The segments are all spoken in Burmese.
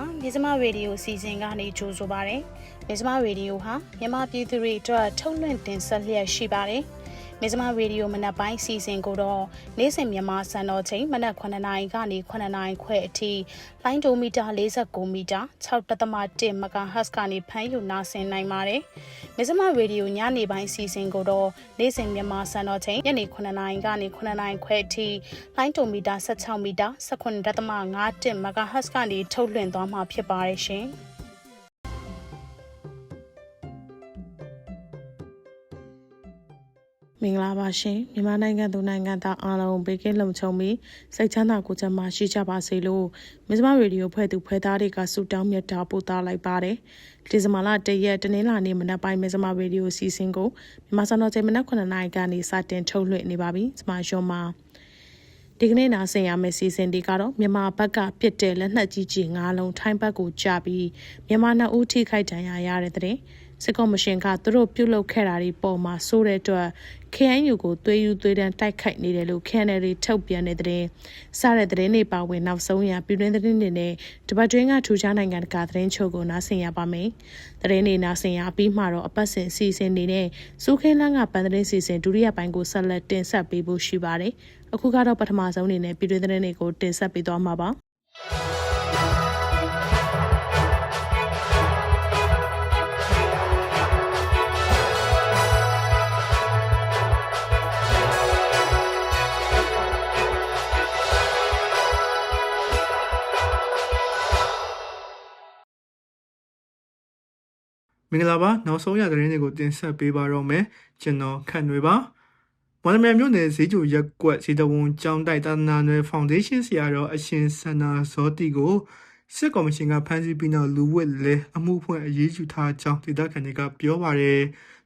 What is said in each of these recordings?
မင်္ဂလာပါမြေစမရေဒီယိုစီစဉ်ကနေကြိုဆိုပါရစေမြေစမရေဒီယိုဟာမြန်မာပြည်သူတွေအတွက်ထုတ်လွှင့်တင်ဆက်လျက်ရှိပါတယ် မြေစမရေဒီယိုမနက်ပိုင်းစီစဉ်ကိုတော့နေ့စဉ်မြန်မာစံတော်ချိန်မနက်9:00နာရီကနေ9:00နာရီခွဲအထိလိုင်းဒိုမီတာ49မီတာ6.1 MHz ကနေဖမ်းယူနာဆင်နိုင်ပါတယ်မြေစမရေဒီယိုညနေပိုင်းစီစဉ်ကိုတော့နေ့စဉ်မြန်မာစံတော်ချိန်ညနေ9:00နာရီကနေ9:00နာရီခွဲအထိလိုင်းဒိုမီတာ16မီတာ19.5 MHz ကနေထုတ်လွှင့်သွားမှာဖြစ်ပါတယ်ရှင်။ မင်္ဂလာပါရှင်မြန်မာနိုင်ငံသူနိုင်ငံသားအားလုံးဘေးကင်းလုံခြုံပြီးစိတ်ချမ်းသာကိုယ်ချမ်းသာရှိကြပါစေလို့မြစမရေဒီယိုဖွဲ့သူဖွဲ့သားတွေကဆုတောင်းမြတ်တာပို့သလိုက်ပါတယ်ဒီဇင်ဘာလ၁ရက်တနင်္လာနေ့မနက်ပိုင်းမြစမရေဒီယိုစီစဉ်ကိုမြန်မာစံတော်ချိန်မနက်9:00နာရီကနေစတင်ထုတ်လွှင့်နေပါပြီစမရှုံးမှာဒီကနေ့နာဆင်ရမယ့်စီစဉ်တွေကတော့မြန်မာဘက်ကပြစ်တဲ့လက်နက်ကြီးကြီး၅လုံးထိုင်းဘက်ကိုကြပြီးမြန်မာနှစ်ဦးထိခိုက်ဒဏ်ရာရတဲ့တဲ့စစ်ကောမရှင်ကသူတို့ပြုတ်လုခဲ့တာတွေပေါ်မှာစိုးတဲ့အတွက် KNU ကိုသွေးယူသွေးတန်းတိုက်ခိုက်နေတယ်လို့ KNL ထုတ်ပြန်တဲ့တဲ့စားတဲ့တဲ့နေပါဝင်နောက်ဆုံးရပြည်တွင်းသတင်းတွေနဲ့တပတ်တွင်းကထူးခြားနိုင်ငံတကာသတင်းချုပ်ကိုနားဆင်ရပါမယ်။သတင်းတွေနားဆင်ရပြီးမှတော့အပတ်စဉ်စီစဉ်နေတဲ့စူးခဲလန်းကပန်သတင်းစီစဉ်ဒုတိယပိုင်းကိုဆက်လက်တင်ဆက်ပေးဖို့ရှိပါတယ်။အခုကတော့ပထမဆုံးအနေနဲ့ပြည်တွင်းသတင်းတွေကိုတင်ဆက်ပေးသွားမှာပါ။ မင်္ဂလာပါနောက်ဆုံးရသတင်းတွေကိုတင်ဆက်ပေးပါတော့မယ်ကျွန်တော်ခန့်တွေပါမော်လမြိုင်မြို့နယ်ဈေးကျူရက်ကွက်ဈေးတဝန်ကျောင်းတိုက်တာနာနယ်ဖောင်ဒေးရှင်းဆရာတော်အရှင်ဆန္နာဇောတိကိုစစ်ကော်မရှင်ကဖမ်းဆီးပြီးနောက်လူဝစ်လဲအမှုဖွင့်အရေးယူထားကြောင်းဒေသခံတွေကပြောပါတယ်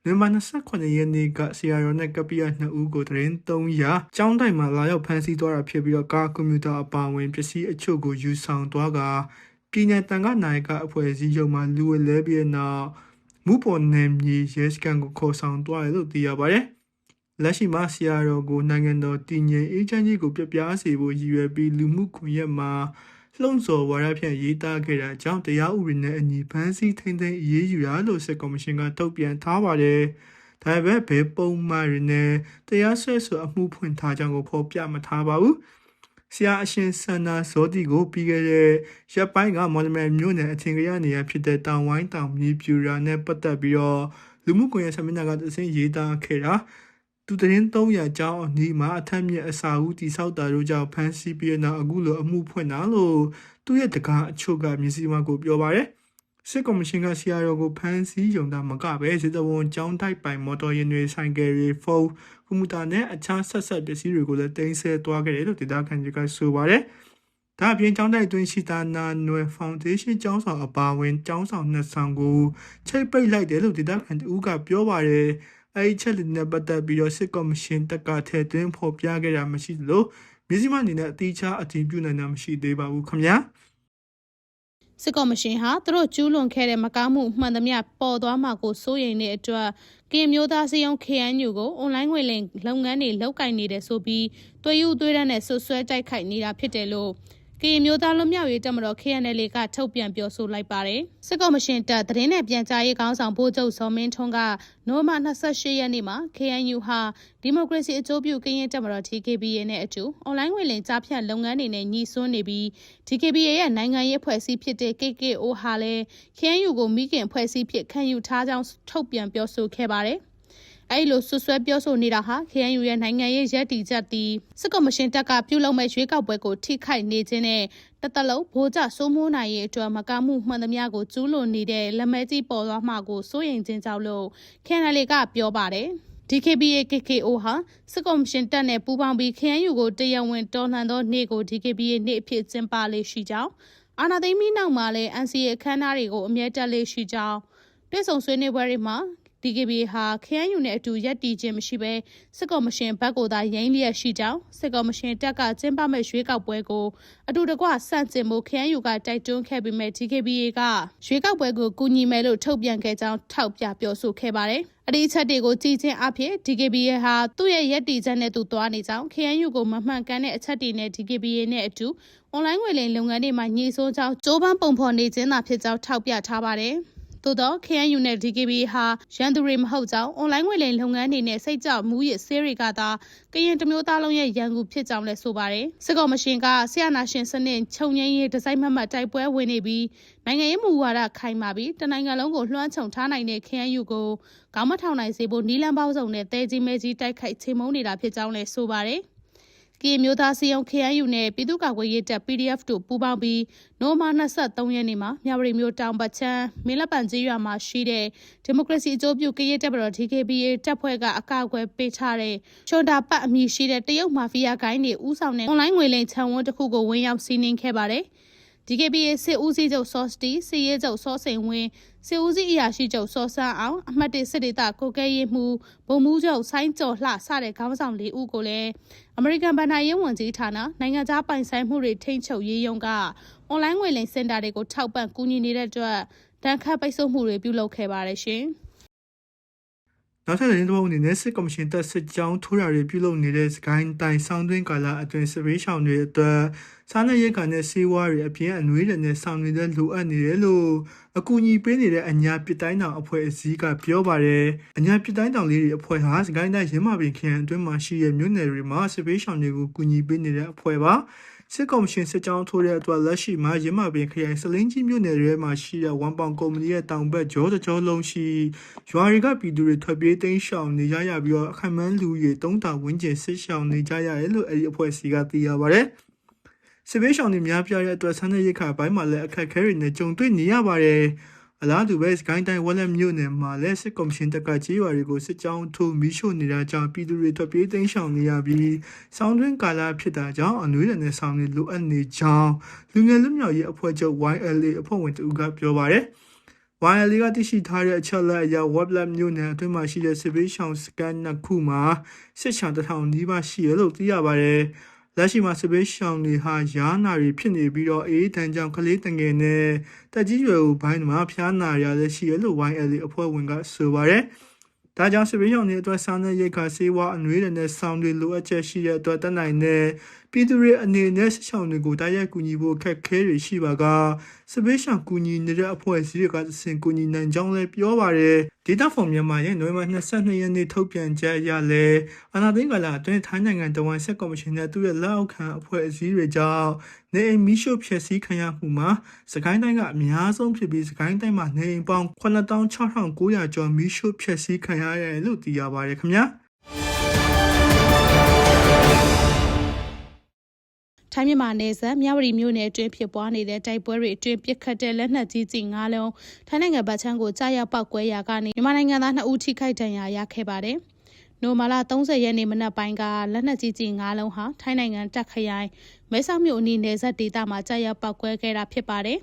နိုဝင်ဘာ29ရက်နေ့ကဆရာတော်နဲ့ကပ္ပိယနှစ်ဦးကိုတရင်300ကျောင်းတိုက်မှာလာရောက်ဖမ်းဆီးသွားတာဖြစ်ပြီးတော့ကားကွန်ပျူတာအပါအဝင်ပစ္စည်းအချို့ကိုယူဆောင်သွားကပြည်내တန်ခါနိုင်ကအဖွဲ့အစည်းရုံမှာလူဝစ်လဲပြီးနောက် မူပေါ်နယ်မြေရဲစခန်းကိုခေါ်ဆောင်သွားတယ်လို့သိရပါတယ်။လက်ရှိမှာဆရာတော်ကိုနိုင်ငံတော်တည်ငြိမ်အေးချမ်းရေးကိုပြပြစေဖို့ရည်ရွယ်ပြီးလူမှုကွန်ရက်မှာလှုံ့ဆော်ဝါဒဖြန့်ရေးသားခဲ့တာကြောင့်တရားဥပဒေနဲ့အညီဖမ်းဆီးထိန်းသိမ်းအရေးယူရလို့စစ်ကော်မရှင်ကထုတ်ပြန်ထားပါတယ်။ဒါပေမဲ့ဘယ်ပုံမှန်တွေနဲ့တရားစွဲဆိုအမှုဖွင့်ထားကြောင်းကိုဖော်ပြမထားပါဘူး။ ဆရာအရှင်ဆန္နာဇောတိကိုပြီးခဲ့တဲ့ရက်ပိုင်းကမော်လမြိုင်မြို့နယ်အထင်ကြီးနေရာဖြစ်တဲ့တောင်ဝိုင်းတောင်မြေပြူရာနဲ့ပတ်သက်ပြီးတော့လူမှုကွန်ရက်ဆမင်းနာကသစင်းရေးသားခဲ့တာသူတရင်300ကျောင်းအနီးမှာအထက်မြင့်အစာဦးတိဆောက်တာတို့ကြောင့်ဖမ်းဆီးပြီးနောက်အခုလိုအမှုဖွင့်တာလို့သူ့ရဲ့တကားအချို့ကမျက်စိမှကိုပြောပါတယ် စစ်ကော်မရှင်ကဆီယာရောကိုဖမ်းဆီးယုံတာမကပဲစစ်တဝန်ကျောင်းတိုက်ပိုင်မော်တော်ယာဉ်တွေဆိုင်ကယ်တွေဖုန်းကွန်ပျူတာနဲ့အခြားဆက်ဆက်ပစ္စည်းတွေကိုလည်းတင်ဆက်သွားခဲ့တယ်လို့ဒေတာခန်ကြီးကဆိုပါတယ်။ဒါအပြင်ကျောင်းတိုက်တွင်းရှိတာနာနွယ်ဖောင်ဒေးရှင်းကျောင်းဆောင်အပါအဝင်ကျောင်းဆောင်နှစ်ဆောင်ကိုချိတ်ပိတ်လိုက်တယ်လို့ဒေတာခန်တူကပြောပါတယ်။အဲဒီချက်တွေနဲ့ပတ်သက်ပြီးတော့စစ်ကော်မရှင်တက်ကထဲသွင်းဖော်ပြခဲ့တာမရှိသလိုမြစည်းမအနေနဲ့အတိအကျအတည်ပြုနိုင်တာမရှိသေးပါဘူးခင်ဗျာ။ စစ်ကော်မရှင်ဟာသူတို့ကျူးလွန်ခဲ့တဲ့မကောင်းမှုမှန်သမျှပေါ်သွားမှာကိုစိုးရိမ်တဲ့အတွက်ကင်မျိုးသားစည်းရုံး KNU ကိုအွန်လိုင်းငွေလိမ်လုပ်ငန်းတွေလုပ်ကင်နေတယ်ဆိုပြီးသွေးယူသွေးတန်းနဲ့ဆွဆွဲတိုက်ခိုက်နေတာဖြစ်တယ်လို့ ကင်မျိုးသားလွတ်မြောက်ရေးတပ်မတော် KNL ကထုတ်ပြန်ပြောဆိုလိုက်ပါတယ်စစ်ကော်မရှင်တပ်သတင်းနဲ့ပြန်ကြားရေးခေါင်းဆောင်ဗိုလ်ချုပ်စောမင်းထွန်းကနိုဝင်ဘာ28ရက်နေ့မှာ KNU ဟာဒီမိုကရေစီအကျိုးပြုကရင်တပ်မတော် TKBA နဲ့အတူအွန်လိုင်းငွေလိမ်ကြားဖြတ်လုပ်ငန်းတွေနဲ့ညီစွန်းနေပြီး TKBA ရဲ့နိုင်ငံရေးဖွဲ့စည်းဖြစ်တဲ့ KKO ဟာလည်း KNU ကိုမိခင်ဖွဲ့စည်းဖြစ်ခံယူထားကြောင်းထုတ်ပြန်ပြောဆိုခဲ့ပါတယ်။ အဲဒီလိုဆွဆွဲပြောဆိုနေတာဟာ KNU ရဲ့နိုင်ငံရေးရည်တည်ချက်တီစစ်ကော်မရှင်တပ်ကပြုလုပ်မဲ့ရွေးကောက်ပွဲကိုထိခိုက်နေခြင်းနဲ့တသက်လုံးဗိုလ်ကျစိုးမိုးနိုင်ရေးအတွက်မကားမှုမှန်သမျှကိုကျူးလွန်နေတဲ့လက်မဲကြီးပေါ်သွားမှာကိုစိုးရိမ်ခြင်းကြောင့်လို့ KNL ကပြောပါတယ်။ DKBA KKO ဟာစစ်ကော်မရှင်တပ်နဲ့ပူးပေါင်းပြီး KNU ကိုတရားဝင်တော်လှန်သောနေ့ကို DKBA နေ့အဖြစ်ကျင်းပလေးရှိကြောင်းအာနာသိမ့်ပြီးနောက်မှာလည်း NCA အခမ်းအနားတွေကိုအမြဲတက်လေးရှိကြောင်းတွဲဆောင်ဆွေးနွေးပွဲတွေမှာ DKBA ဟာ KNU နဲ့အတူရက်တီခြင်းမရှိဘဲစစ်ကော်မရှင်ဘက်ကိုသာရင်းလျက်ရှိကြောင်းစစ်ကော်မရှင်တပ်ကကျင်းပမဲ့ရွေးကောက်ပွဲကိုအတူတကွဆန့်ကျင်မှု KNU ကတိုက်တွန်းခဲ့ပေမဲ့ DKBA ကရွေးကောက်ပွဲကိုကူညီမယ်လို့ထုတ်ပြန်ခဲ့ကြောင်းထောက်ပြပြောဆိုခဲ့ပါတယ်အဒီအချက်တွေကိုကြည်ချင်းအဖြစ် DKBA ဟာသူ့ရဲ့ရက်တီချက်နဲ့သူသွားနေကြောင်း KNU ကိုမမှန်ကန်တဲ့အချက်တွေနဲ့ DKBA နဲ့အတူအွန်လိုင်းငွေလိမ်လုပ်ငန်းတွေမှာညှိဆိုးကြောင်းကြိုးပမ်းပုံဖော်နေခြင်းသာဖြစ်ကြောင်းထောက်ပြထားပါတယ်။ သို့တော့ KNU နဲ့ DKBA ဟာရန်သူတွေမဟုတ်ကြောင်းအွန်လိုင်းငွေလိမ်လုပ်ငန်းတွေနဲ့စိတ်ကြောက်မှုရဆေးတွေကသာကရင်တမျိုးသားလုံးရဲ့ရန်ကူဖြစ်ကြောင်းလည်းဆိုပါတယ်။စစ်ကောင်မရှင်ကဆီယနာရှင်စနစ်ခြုံငိမ့်ရေးဒီဇိုင်းမမတ်တိုက်ပွဲဝင်နေပြီးနိုင်ငံရေးမူဝါဒခိုင်မာပြီးတနိုင်ငံလုံးကိုလွှမ်းခြုံထားနိုင်တဲ့ KNU ကိုခေါင်းမထောင်နိုင်စေဖို့နီလန်ပေါင်းစုံနဲ့တဲကြီးမဲကြီးတိုက်ခိုက်ချေမှုန်းနေတာဖြစ်ကြောင်းလည်းဆိုပါတယ်။ ကရင်မျိုးသားစီယုံ KNU နဲ့ပြည်သူ့ကာကွယ်ရေးတပ် PDF တို့ပူးပေါင်းပြီးနိုမာ23ရက်နေ့မှာမြဝတီမြို့တောင်ပတ်ချမ်းမင်းလက်ပံကြီးရွာမှာရှိတဲ့ဒီမိုကရေစီအကျိုးပြုကရင်တပ်မတော် DKBA တပ်ဖွဲ့ကအကောက်အကွယ်ပေးထားတဲ့ချွန်တာပတ်အမည်ရှိတဲ့တရုတ်မာဖီးယားဂိုင်းတွေဥဆောင်တဲ့အွန်လိုင်းငွေလိမ်ခြံဝန်းတစ်ခုကိုဝင်ရောက်စီးနင်းခဲ့ပါတယ်။ DKBA စစ်ဦးစီးချုပ်စောစတီစီရဲချုပ်စောစိန်ဝင်းစစ်ဦးစီးအရာရှိချုပ်စောဆန်းအောင်အမှတ်၁စစ်ဒေသကိုကဲရေးမှုဗိုလ်မှူးချုပ်ဆိုင်းကျော်လှစတဲ့ခေါင်းဆောင်၄ဦးကိုလည်းအမေရိကန်ဗန်နာရေးဝန်ကြီးဌာနနိုင်ငံသားပိုင်ဆိုင်မှုတွေထိန်းချုပ်ရေးယုံကအွန်လိုင်းငွေလိမ်စင်တာတွေကိုထောက်ပံ့ကူညီနေတဲ့အတွက်တန်ခတ်ပိတ်ဆို့မှုတွေပြုလုပ်ခဲ့ပါတယ်ရှင်။ နောက်ထပ်သတင်းတစ်ပုဒ်အနေနဲ့စစ်ကော်မရှင်တပ်စစ်ကြောင်းထိုးရာတွေပြုလုပ်နေတဲ့စကိုင်းတိုင်းဆောင်းတွင်းကာလအတွင်းစစ်ပေးရှောင်တွေအတွက်စားနပ်ရိက္ခာနဲ့ဆေးဝါးတွေအပြင်အနွေးတွေနဲ့ဆောင်နေတဲ့လိုအပ်နေတယ်လို့အကူအညီပေးနေတဲ့အညာပစ်တိုင်းတောင်အဖွဲ့အစည်းကပြောပါတယ်အညာပစ်တိုင်းတောင်လေးတွေအဖွဲ့ဟာစကိုင်းတိုင်းရင်းမာပင်ခရိုင်အတွင်းမှာရှိတဲ့မြို့နယ်တွေမှာစစ်ပေးရှောင်တွေကိုကူညီပေးနေတဲ့အဖွဲ့ပါ စစ်ကော်မရှင်စစ်ကြောင်းထိုးတဲ့အတွက်လက်ရှိမှာရင်းမာပင်ခရိုင်စလင်းကြီးမြို့နယ်ရဲမှာရှိတဲ့ဝန်ပောင်ကုမ္ပဏီရဲ့တောင်ဘက်ကျောတကျောလုံးရှိရွာတွေကပြည်သူတွေထွက်ပြေးတိမ်းရှောင်နေကြရပြီးတော့အခက်မန်းလူရေ3000ဝန်းကျင်စစ်ရှောင်နေကြရတယ်လို့အဲဒီအဖွဲ့အစည်းကသိရပါတယ်စစ်ပေးရှောင်တွေများပြားတဲ့အတွက်ဆန်းတဲ့ရိတ်ခါပိုင်းမှာလည်းအခက်အခဲတွေနဲ့ကြုံတွေ့နေရပါတယ် အလားတူပဲစကိုင်းတိုင်းဝက်လက်မြို့နယ်မှာလည်းစစ်ကော်မရှင်တပ်ကကြေးရွာတွေကိုစစ်ကြောင်းထိုးမီးရှို့နေတာကြောင့်ပြည်သူတွေထွက်ပြေးတိမ်းရှောင်နေရပြီးဆောင်းတွင်းကာလဖြစ်တာကြောင့်အနွေးရနဲ့ဆောင်းနေလိုအပ်နေကြောင်းလူငယ်လူမျိုးရေးအဖွဲ့ချုပ် YLA အဖွဲ့ဝင်တူကပြောပါတယ်။ YLA ကတရှိထားတဲ့အချက်လက်အရ Weblet မြို့နယ်အတွင်းမှာရှိတဲ့စစ်ပေးရှောင်စကန်နှစ်ခုမှာစစ်ချောင်တစ်ထောင်နီးပါးရှိရလို့သိရပါတယ်။ လက်ရှိမှာစစ်ပေးရှောင်တွေဟာရားနာတွေဖြစ်နေပြီးတော့အေးတန်ကြောင့်ကလေးတငယ်နဲ့တက်ကြီးရွယ်ဦးဘိုင်းမှာဖျားနာရလည်းရှိရလို့ YLA အဖွဲ့ဝင်ကဆိုပါတယ်။ဒါကြောင့်စစ်ပေးရှောင်တွေအတွက်စားနပ်ရိက္ခာဆေးဝါးအနွေးတွေနဲ့ဆောင်းတွေလိုအပ်ချက်ရှိတဲ့အတွက်တတ်နိုင်တဲ့ ပြည်သူတွေအနေနဲ့စစ်ဆောင်တွေကိုတိုက်ရိုက်ကူညီဖို့အခက်ခဲတွေရှိပါကစပေးရှောင်ကူညီနေတဲ့အဖွဲ့အစည်းတွေကသင်ကူညီနိုင်ကြောင်းလည်းပြောပါတယ်ဒေတာဖော်မြန်မာရဲ့နိုဝင်ဘာ22ရက်နေ့ထုတ်ပြန်ချက်အရလည်းအနာသိန်းကလာအတွင်းထိုင်းနိုင်ငံတဝန်ဆက်ကော်မရှင်နဲ့သူ့ရဲ့လက်အောက်ခံအဖွဲ့အစည်းတွေကြောင့်နေအိမ်မီးရှို့ဖျက်ဆီးခံရမှုမှာစကိုင်းတိုင်းကအများဆုံးဖြစ်ပြီးစကိုင်းတိုင်းမှာနေအိမ်ပေါင်း96,900ကျော်မီးရှို့ဖျက်ဆီးခံရတယ်လို့သိရပါတယ်ခင်ဗျာ ထိုင်းမြန်မာနယ်စပ်မြဝတီမြို့နယ်အတွင်းဖြစ်ပွားနေတဲ့တိုက်ပွဲတွေအတွင်းပစ်ခတ်တဲ့လက်နက်ကြီးကြီး၅လုံးထိုင်းနိုင်ငံဗတ်ချမ်းကိုကြားရောက်ပောက်ကွဲရာကနေမြန်မာနိုင်ငံသား2ဦးထိခိုက်ဒဏ်ရာရခဲ့ပါတယ်။နိုမာလာ30ရက်နေ့မနက်ပိုင်းကလက်နက်ကြီးကြီး၅လုံးဟာထိုင်းနိုင်ငံတက်ခရိုင်မဲဆောက်မြို့အနီးနယ်စပ်ဒေသမှာကြားရောက်ပောက်ကွဲခဲ့တာဖြစ်ပါတယ်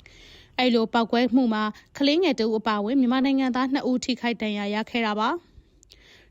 ။အဲလိုပောက်ကွဲမှုမှာကလေးငယ်တဦးအပါအဝင်မြန်မာနိုင်ငံသား2ဦးထိခိုက်ဒဏ်ရာရခဲ့တာပါ။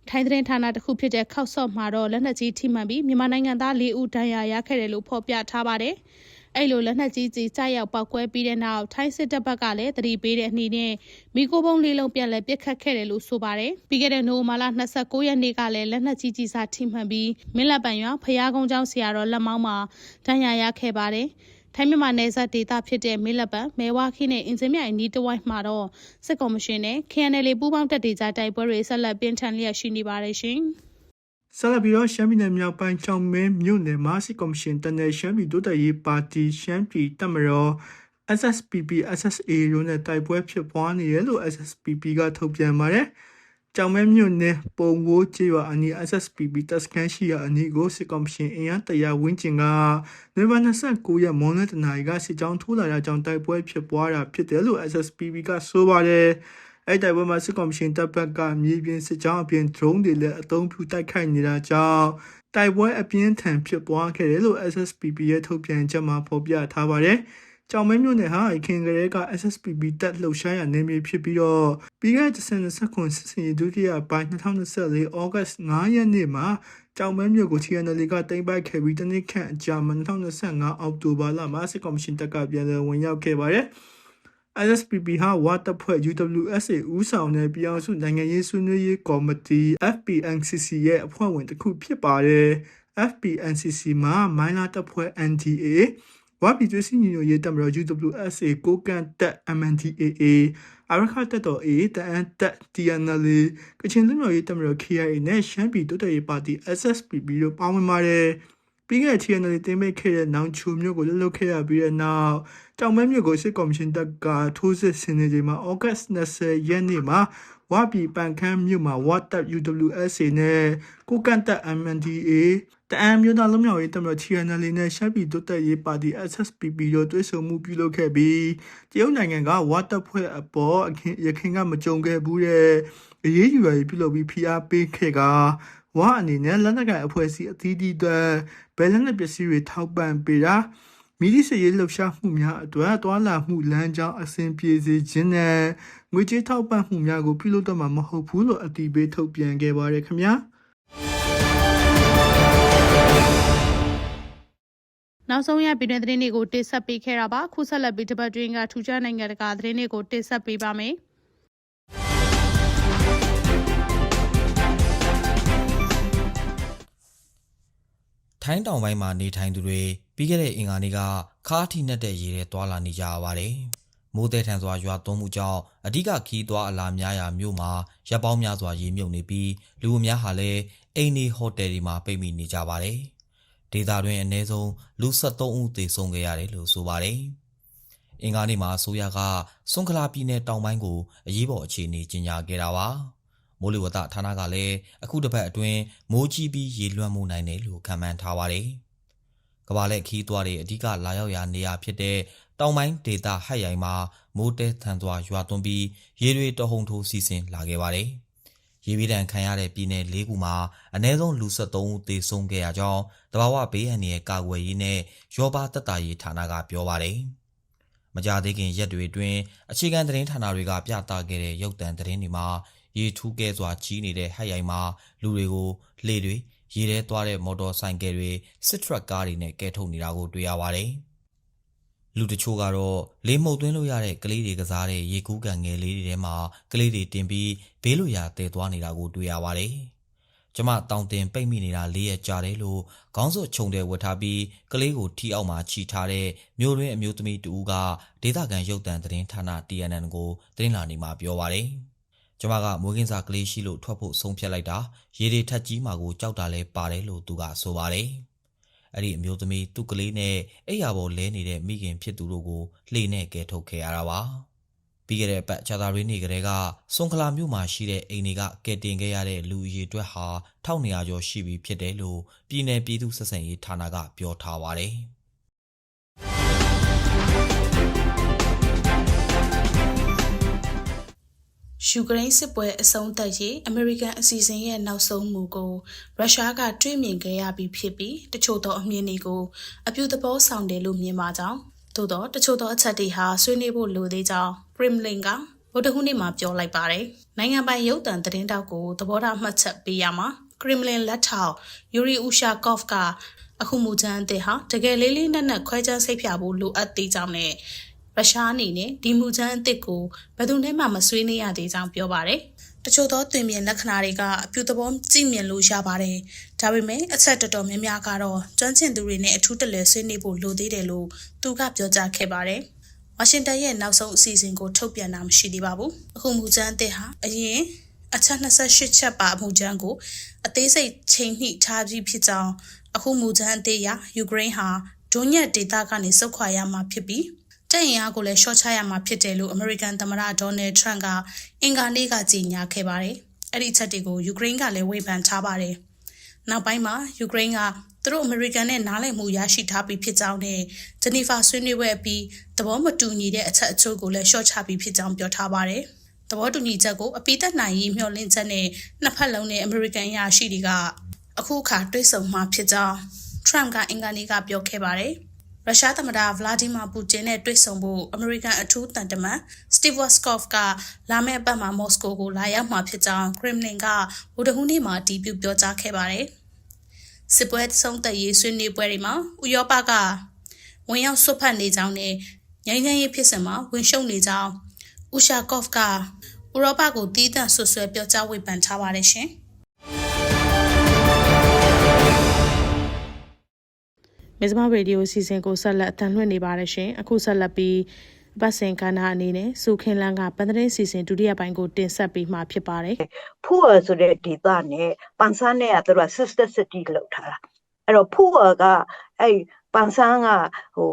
ထိုင်းသတင်းဌာနတစ်ခုဖြစ်တဲ့ခောက်ဆော့မှာတော့လက်နက်ကြီးထိမှန်ပြီးမြန်မာနိုင်ငံသား၄ဦးဒဏ်ရာရခဲ့တယ်လို့ဖော်ပြထားပါတယ်။အဲ့လိုလက်နက်ကြီးကြီးကြားရောက်ပောက်ကွဲပြီးတဲ့နောက်ထိုင်းစစ်တပ်ဘက်ကလည်းတတိပေးတဲ့အနေနဲ့မိโกပုံးလေးလုံးပြန်လဲပစ်ခတ်ခဲ့တယ်လို့ဆိုပါတယ်။ပြီးခဲ့တဲ့နိုဝင်ဘာလ29ရက်နေ့ကလည်းလက်နက်ကြီးကြီးစားထိမှန်ပြီးမင်းလက်ပံရွာဖျားကုန်းကျောင်းဆရာတော်လက်မောင်းမှာဒဏ်ရာရခဲ့ပါတယ်။ ထိုင်းမြန်မာနယ်စပ်ဒေသဖြစ်တဲ့မေလပံမဲဝါခိနဲ့အင်စင်မြိုင်နီးတဝိုက်မှာတော့စစ်ကော်မရှင်နဲ့ KNL ပူးပေါင်းတပ်တွေကြားတိုက်ပွဲတွေဆက်လက်ပြင်းထန်လျက်ရှိနေပါတယ်ရှင်။ဆက်လက်ပြီးတော့ရှမ်းပြည်နယ်မြောက်ပိုင်းချောင်းမင်းမြို့နယ်မှာစစ်ကော်မရှင်တနယ်ရှမ်းပြည်ဒုတရေးပါတီရှမ်းပြည်တပ်မတော် SSPP SSA တို့နဲ့တိုက်ပွဲဖြစ်ပွားနေတယ်လို့ SSPP ကထုတ်ပြန်ပါတယ်။ ကြောင်မဲမြို့နယ်ပုံဝိုးကျေးရွာအနီး SSPB တပ်စခန်းရှိရာအနီးကိုစစ်ကော်မရှင်အင်အားတရာဝန်းကျင်ကနိုဝင်ဘာ29ရက်မွန်လွဲတနာရီကစစ်ကြောင်းထိုးလာတဲ့ကြောင့်တိုက်ပွဲဖြစ်ပွားတာဖြစ်တယ်လို့ SSPB ကဆိုပါတယ်။အဲ့တိုက်ပွဲမှာစစ်ကော်မရှင်တပ်ဘက်ကမြေပြင်စစ်ကြောင်းအပြင် drone တွေလည်းအသုံးပြုတိုက်ခိုက်နေတာကြောင့်တိုက်ပွဲအပြင်းထန်ဖြစ်ပွားခဲ့တယ်လို့ SSPB ရဲ့ထုတ်ပြန်ချက်မှာဖော်ပြထားပါတယ်။ ကြောင်မဲမြို့နယ်ဟာအခင်ကလေးက SSPB တက်လှုပ်ရှားရနယ်မြေဖြစ်ပြီးတော့ပြီးခဲ့တဲ့2029စစ်စင်ဒုတိယပိုင်း2024ဩဂတ်9ရက်နေ့မှာကြောင်မဲမြို့ကို TNL ကတင်ပိုက်ခဲ့ပြီးတနည်းခန့်အကြာ2025အောက်တိုဘာလမှာစစ်ကော်မရှင်တပ်ကပြန်လည်ဝင်ရောက်ခဲ့ပါတယ်။ SSPP ဟာဝါတပ်ဖွဲ့ UWSA ဦးဆောင်တဲ့ပြည်အောင်စုနိုင်ငံရေးဆွေးနွေးရေးကော်မတီ FPNCC ရဲ့အဖွဲ့ဝင်တစ်ခုဖြစ်ပါတယ်။ FPNCC မှာမိုင်းလာတပ်ဖွဲ့ NDA ဝါပြည်သွေးစည်းညီညွတ်ရေးတပ်မတော် UWSA ကိုကန့်တပ် MNDAA အရခတ်တပ်တော် A တအန်တပ် TNL ကချင်လူမျိုးရေးတပ်မတော် KIA နဲ့ရှမ်းပြည်တိုးတက်ရေးပါတီ SSPP တို့ပါဝင်ပါတယ်။ပြီးခဲ့တဲ့ TNL တင်မိတ်ခဲ့တဲ့နောင်ချိုမျိုးကိုလှုပ်လှုပ်ခဲ့ရပြီးတဲ့နောက်တောင်မဲမျိုးကိုစစ်ကော်မရှင်တပ်ကထိုးစစ်ဆင်နေချိန်မှာဩဂတ်20ရက်နေ့မှာဝါပြည်ပန်ခမ်းမြို့မှာဝါတပ် UWSA နဲ့ကိုကန့်တပ် MNDA တအမ်းမြို့သားလုံးမြောက်ရေးတပ်မတော် TNL နဲ့ရှမ်းပြည်တိုးတက်ရေးပါတီ SSPP တို့တွဲဆုံမှုပြုလုပ်ခဲ့ပြီးတရုတ်နိုင်ငံကဝါတပ်ဖွဲ့အပေါ်အခင်းရခိုင်ကမကြုံခဲ့ဘူးတဲ့အရေးယူရည်ပြုလုပ်ပြီးဖိအားပေးခဲ့ကဝါအနေနဲ့လက်နက်ကိုင်အဖွဲ့အစည်းအသီးသီးတွေဘယ်လက်နက်ပစ္စည်းတွေထောက်ပံ့ပေးတာမိသည့်စရေးလှုပ်ရှားမှုများအတွက်တွာလာမှုလမ်းကြောင်းအဆင်ပြေစေခြင်းနဲ့ငွေကြေးထောက်ပံ့မှုများကိုပြုလုပ်တော့မှာမဟုတ်ဘူးလို့အတည်ပြုထုတ်ပြန်ခဲ့ပါတယ်ခင်ဗျာ နောက်ဆုံးရပြည်တွင်းသတင်းတွေကိုတင်ဆက်ပေးခဲ့တာပါခုဆက်လက်ပြီးတပတ်တွင်းကထူးခြားနိုင်ငံတကာသတင်းတွေကိုတင်ဆက်ပေးပါမယ်ထိုင်းတောင်ပိုင်းမှာနေထိုင်သူတွေပြီးခဲ့တဲ့အင်္ဂါနေ့ကခါးထိနှက်တဲ့ရေထဲသွာလာနေကြရပါတယ်။မိုးတဲထန်စွာရွာသွန်းမှုကြောင့်အဓိကခီးသွားအလာများရာမြို့မှာရပ်ပေါင်းများစွာရေမြုပ်နေပြီးလူအများဟာလည်းအိမ်နေဟိုတယ်တွေမှာပိတ်မိနေကြပါတယ်။ ဒေသတွင်းအနည်းဆုံးလူ73ဦးသေဆုံးခဲ့ရတယ်လို့ဆိုပါတယ်။အင်္ဂါနေ့မှာအစိုးရကဆွန်ခလာပြည်နယ်တောင်ပိုင်းကိုအရေးပေါ်အခြေအနေကြီးညာခဲ့တာပါ။မိုးလေဝသဌာနကလည်းအခုတစ်ပတ်အတွင်းမိုးကြီးပြီးရေလွှမ်းမှုနိုင်တယ်လို့ခန့်မှန်းထားပါတယ်။ကမ္ဘာလက်ခီးသွားတွေအဓိကလာရောက်ရာနေရာဖြစ်တဲ့တောင်ပိုင်းဒေသဟတ်ရိုင်မှာမိုးတဲထန်စွာရွာသွန်းပြီးရေတွေတဟုန်ထိုးစီးဆင်းလာခဲ့ပါတယ်။ ရေဘေးဒဏ်ခံရတဲ့ပြည်နယ်၄ခုမှာအ ਨੇ ဆုံးလူ73ဦးသေဆုံးခဲ့ရကြောင်းတဘာဝဘေးအန္တရာယ်ကာကွယ်ရေးနဲ့ရောပါတက်တာရေးဌာနကပြောပါတယ်။မကြသေးခင်ရက်တွေအတွင်းအခြေခံသတင်းဌာနတွေကပြသခဲ့တဲ့ရုပ်သံသတင်းတွေမှာရေထူးကဲစွာကြီးနေတဲ့ဟတ်ရိုင်မှာလူတွေကိုလှေတွေရေထဲသွားတဲ့မော်တော်ဆိုင်ကယ်တွေစစ်ထရက်ကားတွေနဲ့ကဲထုတ်နေတာကိုတွေ့ရပါတယ်။ လူတချို့ကတော့လေမှုတ်သွင်းလို့ရတဲ့ကလေးတွေကစားတဲ့ရေကူးကန်ငယ်လေးတွေထဲမှာကလေးတွေတင်ပြီးဘေးလွရာတည်သွားနေတာကိုတွေ့ရပါတယ်။ကျမတောင်တင်ပိတ်မိနေတာလေးရက်ကြာတယ်လို့ခေါင်းစွပ်ခြုံတဲ့ဝတ်ထားပြီးကလေးကိုထီအောက်မှာခြိထားတဲ့မျိုးရင်းအမျိုးသမီးတူကဒေသခံရုပ်သံသတင်းဌာန TNN ကိုသတင်းလာနေမှာပြောပါတယ်။ကျမကမွေးကင်းစာကလေးရှိလို့ထွက်ဖို့ဆုံးဖြတ်လိုက်တာရေတွေထက်ကြီးမှာကိုကြောက်တာလဲပါတယ်လို့သူကဆိုပါတယ်။ အဲ့ဒီအမျိုးသမီးသူ့ကလေးနဲ့အိယာပေါ်လဲနေတဲ့မိခင်ဖြစ်သူတို့ကိုလှေနဲ့ကဲထုတ်ခဲ့ရတာပါ။ပြီးခဲ့တဲ့အပတ်ခြာသာရင်းနေကလေးကစွန်ခလာမြို့မှာရှိတဲ့အိမ်တွေကကဲတင်ခဲ့ရတဲ့လူအရေအတွက်ဟာ1200ကျော်ရှိပြီဖြစ်တယ်လို့ပြည်내ပြည်သူ့ဆက်ဆံရေးဌာနကပြောထားပါတယ်။ ယူကရိန်းစစ်ပွဲအဆုံးသတ်ရေးအမေရိကန်အစီအစဉ်ရဲ့နောက်ဆုံးမူကိုရုရှားကတွေ့မြင်ခဲ့ရပြီးဖြစ်ပြီးတချို့သောအမြင်တွေကိုအပြုသဘောဆောင်တယ်လို့မြင်ပါကြောင်းသို့တော့တချို့သောအချက်တွေဟာဆွေးနွေးဖို့လိုသေးကြောင်းပရမ်လင်ကဗုဒ္ဓဟူးနေ့မှာပြောလိုက်ပါတယ်။နိုင်ငံပိုင်ရုပ်သံသတင်းတောက်ကိုသဘောထားမှတ်ချက်ပေးရမှာကရမ်လင်လက်ထောက်ယူရီဥရှာကော့ဖ်ကအခုမူချမ်းအသစ်ဟာတကယ်လေးလေးနက်နက်ခွဲခြမ်းစိတ်ဖြာဖို့လိုအပ်သေးကြောင်းနဲ့ ရုရှားအနေနဲ့ဒီမူချမ်းအသစ်ကိုဘယ်သူနဲ့မှမဆွေးနွေးရသေးကြောင်းပြောပါတယ်။တချို့သောတွင်မြင်လက္ခဏာတွေကအပြုသဘောကြည့်မြင်လို့ရပါတယ်။ဒါပေမဲ့အချက်တော်တော်များများကတော့ကျွမ်းကျင်သူတွေနဲ့အထူးတလဲဆွေးနွေးဖို့လိုသေးတယ်လို့သူကပြောကြားခဲ့ပါတယ်။ဝါရှင်တန်ရဲ့နောက်ဆုံးအစီအစဉ်ကိုထုတ်ပြန်တာမရှိသေးပါဘူး။အခုမူချမ်းအသစ်ဟာအရင်အချက်28ချက်ပါအမှုချမ်းကိုအသေးစိတ်ချိန်ညှိထားပြီးဖြစ်ကြောင်းအခုမူချမ်းအသစ်အရယူကရိန်းဟာဒုညက်ဒေသကနေစုခွာရမှာဖြစ်ပြီး တက်ရင်အားကိုလည်းရှော့ချရမှာဖြစ်တယ်လို့အမေရိကန်သမ္မတဒေါ်နယ်ထရန့်ကအင်္ဂါနေ့ကကြေညာခဲ့ပါတယ်။အဲ့ဒီချက်တွေကိုယူကရိန်းကလည်းဝေဖန်ထားပါတယ်။နောက်ပိုင်းမှာယူကရိန်းကသူတို့အမေရိကန်နဲ့နားလည်မှုရရှိထားပြီးဖြစ်ကြောင်းနဲ့ဂျနီဖာဆွေးနွေးပွဲအပြီးသဘောမတူညီတဲ့အချက်အချို့ကိုလည်းရှော့ချပြီးဖြစ်ကြောင်းပြောထားပါတယ်။သဘောတူညီချက်ကိုအပိသက်နိုင်ရေးမျှော်လင့်ချက်နဲ့နှစ်ဖက်လုံးနဲ့အမေရိကန်ရရှိတွေကအခုအခါတွေ့ဆုံမှဖြစ်ကြောင်းထရန့်ကအင်္ဂါနေ့ကပြောခဲ့ပါတယ်။ ရုရှားသမ္မတဗလာဒီမာပူတင်နဲ့တွေ့ဆုံဖို့အမေရိကန်အထူးတန်တမန်စတီဗ်ဝတ်စကော့ဖ်ကလာမယ့်အပတ်မှာမော်စကိုကိုလာရောက်မှာဖြစ်ကြောင်းခရမ်လင်ကဗုဒ္ဓဟူးနေ့မှာအတည်ပြုပြောကြားခဲ့ပါတယ်။စစ်ပွဲဆုံးသက်ရေးဆွေးနွေးပွဲတွေမှာဥရောပကဝင်ရောက်ဆွတ်ဖက်နေကြောင်းနဲ့ငြိမ်းချမ်းရေးဖြစ်စဉ်မှာဝင်ရှုံနေကြောင်းဥရှာကော့ဖ်ကဥရောပကိုတီးသန့်ဆွဆွဲပြောကြားဝေဖန်ထားပါတယ်ရှင် မဇ္ဈိမရေဒီယိုစီစဉ်ကိုဆက်လက်အသံလွှင့်နေပါတယ်ရှင်အခုဆက်လက်ပြီးပတ်စင်ကဏ္ဍအနေနဲ့စုခင်လန်းကပန်းတဲ့စီစဉ်ဒုတိယပိုင်းကိုတင်ဆက်ပေးမှာဖြစ်ပါတယ်ဖူအဆိုတဲ့ဒေတာနဲ့ပန်ဆန်းနဲ့ကသူတို့က sister city လောက်ထားတာအဲ့တော့ဖူအကအဲ့ပန်ဆန်းကဟို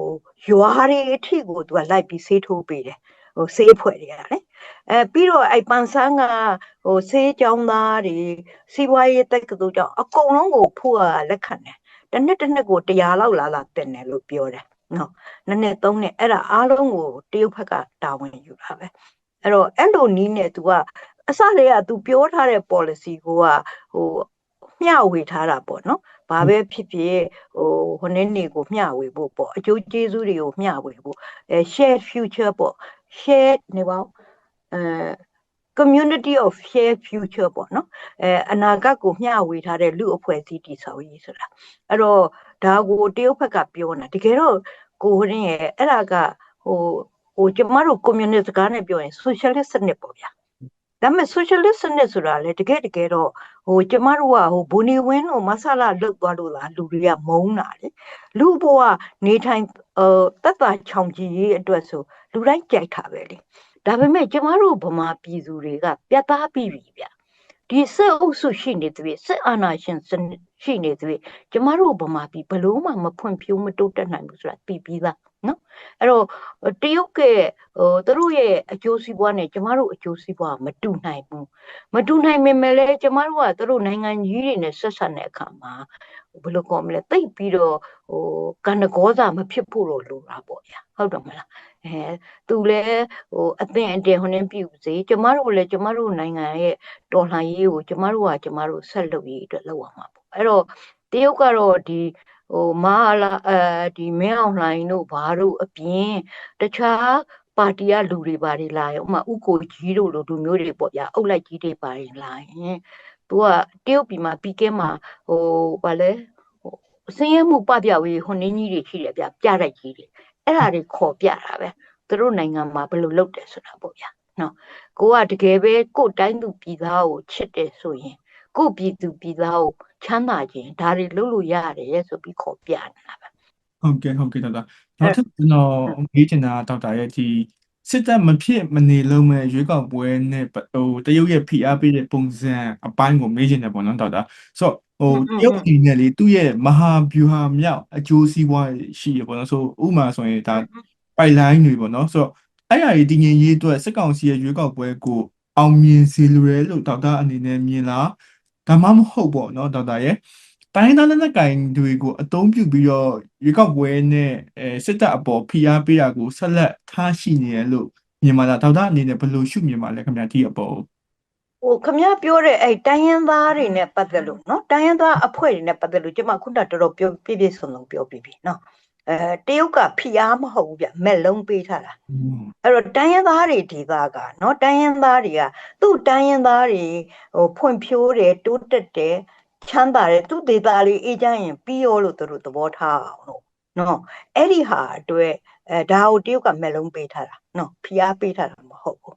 ရွာတွေအထိကိုသူကလိုက်ပြီးဆေးထိုးပေးတယ်ဟိုဆေးဖွဲ့တွေကလေအဲပြီးတော့အဲ့ပန်ဆန်းကဟိုဆေးကြောင်းသားတွေစီးပွားရေးတက်ကတူကြောင့်အကုန်လုံးကိုဖူအကလက်ခံတယ် တစ်နှစ်တစ်နှစ်ကို100လောက်လာလာတင်တယ်လို့ပြောတယ်နော်နှစ်နှစ်သုံးနှစ်အဲ့ဒါအားလုံးကိုတရုတ်ဘက်ကတာဝန်ယူတာပဲအဲ့တော့အဲ့လိုနီးနဲ့ तू ကအစတည်းက तू ပြောထားတဲ့ policy ကိုကဟိုမျှဝေထားတာပေါ့နော်။ဘာပဲဖြစ်ဖြစ်ဟိုဟိုနေ့နေကိုမျှဝေဖို့ပေါ့အကျိုးကျေးဇူးတွေကိုမျှဝေဖို့အဲ share future ပေါ့ share နေပါအဲ community of share future ပေါ့နော်အဲအနာဂတ်ကိုမျှဝေထားတဲ့လူအဖွဲ့အစည်းတည်ဆောက်ရေးဆိုတာအဲ့တော့ဒါကိုတရုတ်ဘက်ကပြောနေတာတကယ်တော့ကိုရင်းရဲ့အဲ့ဒါကဟိုဟိုကျမတို့ communist စကားနဲ့ပြောရင် socialist စနစ်ပေါ့ဗျာဒါပေမဲ့ socialist စနစ်ဆိုတာလေတကယ်တကယ်တော့ဟိုကျမတို့ကဟိုဘူနီဝင်းတို့မဆလာလုတ်သွားလို့လားလူတွေကမုန်းတာလေလူဘဝနေထိုင်呃တက်တာချောင်ကြည်ရေးအတွက်ဆိုလူတိုင်းကြိုက်တာပဲလေ ဒါပေမဲ့ကျမတို့ဗမာပြည်သူတွေကပြတ်သားပြီးပြီဗျဒီစစ်အုပ်စုရှိနေသေးစစ်အာဏာရှင်စနစ်ရှိနေသေးကျမတို့ဗမာပြည်ဘလို့မှမဖွံ့ဖြိုးမတိုးတက်နိုင်ဘူးဆိုတာသိပြီးသားနော်အဲ့တော့တရုတ်ကဟိုသူတို့ရဲ့အကျိုးစီးပွားနဲ့ကျမတို့အကျိုးစီးပွားမတူနိုင်ဘူးမတူနိုင်ပေမဲ့လည်းကျမတို့ကသူတို့နိုင်ငံကြီးတွေနဲ့ဆက်ဆက်တဲ့အခါမှာ ဘယ်လိုကောမလဲတိတ်ပြီးတော့ဟိုကန္နကောစာမဖြစ်ဖို့တော့လိုတာပေါ့ဗျာဟုတ်တယ်မလားအဲသူလည်းဟိုအသင်အတည်ဟိုနေပြုစေကျမတို့လည်းကျမတို့နိုင်ငံရဲ့တော်လှန်ရေးကိုကျမတို့ကကျမတို့ဆက်လုပ်ရေးအတွက်လုပ်ရမှာပေါ့အဲ့တော့တရုတ်ကတော့ဒီဟိုမာလာအဲဒီမင်းအောင်လှိုင်တို့ဘာတို့အပြင်တခြားပါတီကလူတွေပါတွေလာရင်ဥမာဥကိုကြီးတို့လိုလူမျိုးတွေပေါ့ဗျာအုတ်လိုက်ကြီးတွေပါရင်လာရင် သူကတရုတ်ပြည်မှာပြီးကဲမှာဟိုဘာလဲဟိုစင်းရဲမှုပပြဝေးဟိုနင်းကြီးတွေရှိတယ်ဗျပြတိုက်ကြီးတွေအဲ့ဒါတွေခေါ်ပြတာပဲသူတို့နိုင်ငံမှာဘယ်လိုလုပ်တယ်ဆိုတာပေါ့ဗျာနော်ကိုကတကယ်ပဲကိုယ်တိုင်းသူပြည်သားကိုချစ်တယ်ဆိုရင်ကိုယ်ပြည်သူပြည်သားကိုချမ်းသာခြင်းဒါတွေလုပ်လို့ရတယ်ဆိုပြီးခေါ်ပြနေတာပဲဟုတ်ကဲ့ဟုတ်ကဲ့ဒေါက်တာနောက်ထပ်ကျွန်တော်မေးချင်တာဒေါက်တာရဲ့ဒီ စစ်တပ်မဖြစ်မနေလုံးမဲ့ရွေးကောက်ပွဲနဲ့ဟိုတရုတ်ရဲ့ဖိအားပေးတဲ့ပုံစံအပိုင်းကိုမေးချင်တယ်ပေါ့နော်ဒေါက်တာဆိုတော့ဟိုတရုတ်ပြည်နဲ့လေသူ့ရဲ့မဟာဗျူဟာမြောက်အကျိုးစီးပွားရှိရပေါ့နော်ဆိုဥပမာဆိုရင်ဒါပိုက်လိုင်းတွေပေါ့နော်ဆိုတော့အဲ့အရာကြီးတည်ငြိမ်ရေးအတွက်စစ်ကောင်စီရဲ့ရွေးကောက်ပွဲကိုအောင်မြင်စေလိုတယ်လို့ဒေါက်တာအနေနဲ့မြင်လားဒါမှမဟုတ်ပေါ့နော်ဒေါက်တာရဲ့ တိုင်းသားလက်နက်ကင်တွေကိုအသုံးပြုပြီးတော့ရွေးကောက်ပွဲနဲ့အဲစစ်တပ်အပေါ်ဖိအားပေးတာကိုဆက်လက်ထားရှိနေရလို့မြန်မာသားဒေါက်တာအနေနဲ့ဘယ်လိုရှုမြင်ပါလဲခင်ဗျာဒီအပေါ်ဟိုခမရပြောတဲ့အဲတိုင်းရင်းသားတွေနဲ့ပတ်သက်လို့နော်တိုင်းရင်းသားအဖွဲ့တွေနဲ့ပတ်သက်လို့ကျွန်မခုနတော်တော်ပြောပြပြဆုံးဆုံးပြောပြပြီနော်အဲတရုတ်ကဖိအားမဟုတ်ဘူးဗျမက်လုံးပေးထားတာအဲ့တော့တိုင်းရင်းသားတွေဒီသားကနော်တိုင်းရင်းသားတွေကသူ့တိုင်းရင်းသားတွေဟိုဖွံ့ဖြိုးတယ်တိုးတက်တယ် ချမ်းသာတဲ့သူ့ဒေသလေးအေးချမ်းရင်ပြီးရောလို့သူတို့သဘောထားအောင်လို့နော်အဲ့ဒီဟာအတွက်အဲဒါကိုတရုတ်ကမျက်လုံးပေးထားတာနော်ဖိအားပေးထားတာမဟုတ်ဘူး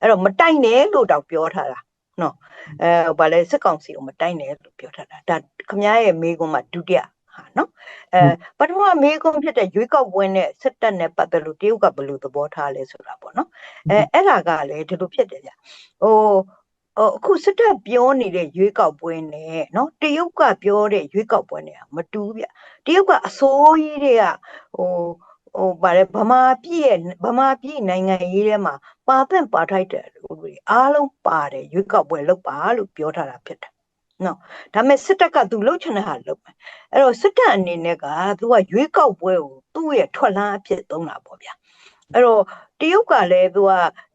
အဲ့တော့မတိုက်နဲ့လို့တောင်ပြောထားတာနော်အဲဘာလဲစစ်ကောင်စီကိုမတိုက်နဲ့လို့ပြောထားတာဒါခမရဲ့မိကွန်းမှာဒုတိယဟာနော်အဲပထမမိကွန်းဖြစ်တဲ့ရွေးကောက်ပွဲနဲ့စစ်တပ်နဲ့ပတ်သက်လို့တရုတ်ကဘယ်လိုသဘောထားလဲဆိုတာပေါ့နော်အဲအဲ့ဒါကလည်းဒီလိုဖြစ်တယ်ဗျဟို အခုစစ်တပ်ပြောနေတဲ့ရွေးကောက်ပွဲနဲ့နော်တရုတ်ကပြောတဲ့ရွေးကောက်ပွဲနဲ့မတူဗျတရုတ်ကအစိုးရတွေကဟိုဟိုဗါလဲဗမာပြည်ရဲ့ဗမာပြည်နိုင်ငံရေးထဲမှာပါပင့်ပါထိုက်တဲ့လူတွေအားလုံးပါတယ်ရွေးကောက်ပွဲလုပ်ပါလို့ပြောထားတာဖြစ်တယ်နော်ဒါပေမဲ့စစ်တပ်ကသူလှုပ်ချင်တဲ့ဟာလှုပ်မယ်အဲ့တော့စစ်တပ်အနေနဲ့ကသူကရွေးကောက်ပွဲကိုသူ့ရဲ့ထွက်လန်းအဖြစ်သုံးတာပေါ့ဗျာအဲ့တော့တရုတ်ကလည်းသူက